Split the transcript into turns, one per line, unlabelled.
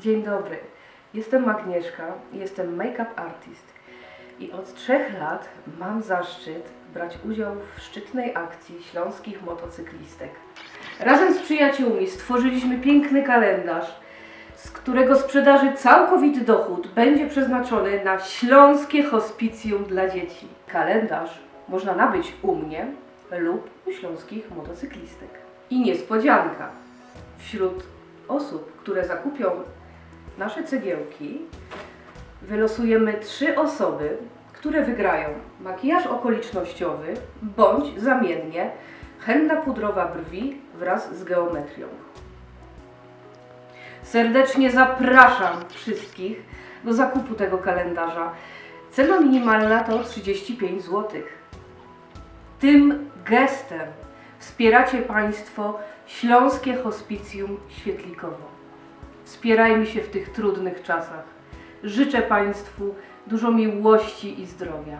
Dzień dobry. Jestem Agnieszka, jestem make-up artist i od trzech lat mam zaszczyt brać udział w szczytnej akcji śląskich motocyklistek. Razem z przyjaciółmi stworzyliśmy piękny kalendarz, z którego sprzedaży całkowity dochód będzie przeznaczony na śląskie hospicjum dla dzieci. Kalendarz można nabyć u mnie lub u śląskich motocyklistek. I niespodzianka! Wśród osób, które zakupią nasze cegiełki, wylosujemy trzy osoby, które wygrają makijaż okolicznościowy bądź zamiennie henna pudrowa brwi wraz z geometrią. Serdecznie zapraszam wszystkich do zakupu tego kalendarza. Cena minimalna to 35 zł. Tym gestem wspieracie Państwo Śląskie Hospicjum Świetlikowo. Wspierajmy się w tych trudnych czasach. Życzę Państwu dużo miłości i zdrowia.